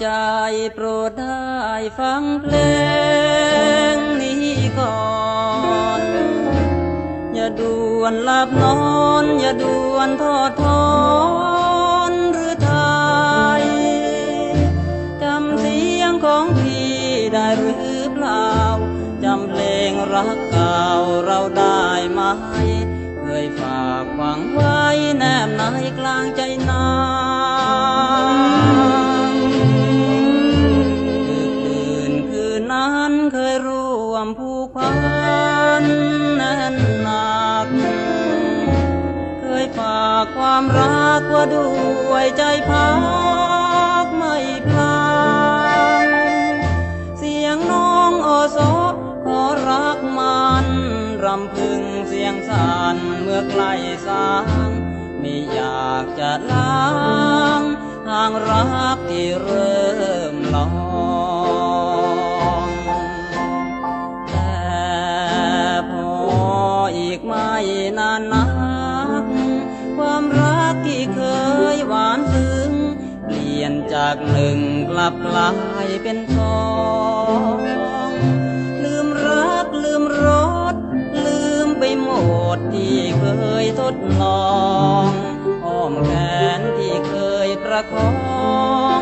ใจโปรดได้ฟังเพลงนี้ก่อน อย่าด่วนหลับนอน อย่าด่วนทอดทอนหรือไทยจำเสียงของพี่ได้หรือเปล่า จำเพลงรักเก่าเราได้ไหมเคยฝากฝังไว้แนบในกลางใจนา นแน่นหนัก เคยฝากความรักว่าด้วยใจพักไม่พลางเสียงน้องโอโซขอรักมันรำพึงเสียงสันเมื่อใกล้สางไม่อยากจะล้างทางรักที่เริ่มลอง นัก ความรักที่เคยหวานซึ้งเปลี่ยนจากหนึ่งกลับกลายเป็นสองลืมรักลืมรสลืมไปหมดที่เคยทดลองอ้อมแขนที่เคยประคอง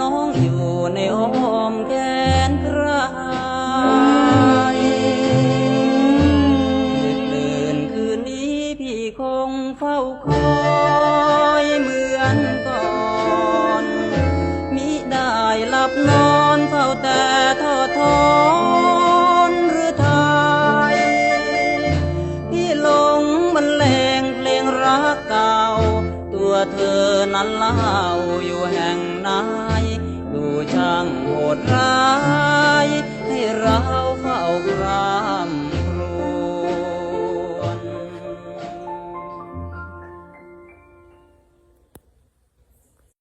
น้องอยู่ในอ้อมแขนใคร งเฝ้าคอยเหมือนก่อนมิได้หลับนอนเฝ้าแต่ทอดทอนหรือไทยพี่หลงบรรเลงเพลงรักเก่า ตัวเธอนั้นเล่าอยู่แห่งไหนดูช่างโหดร้าย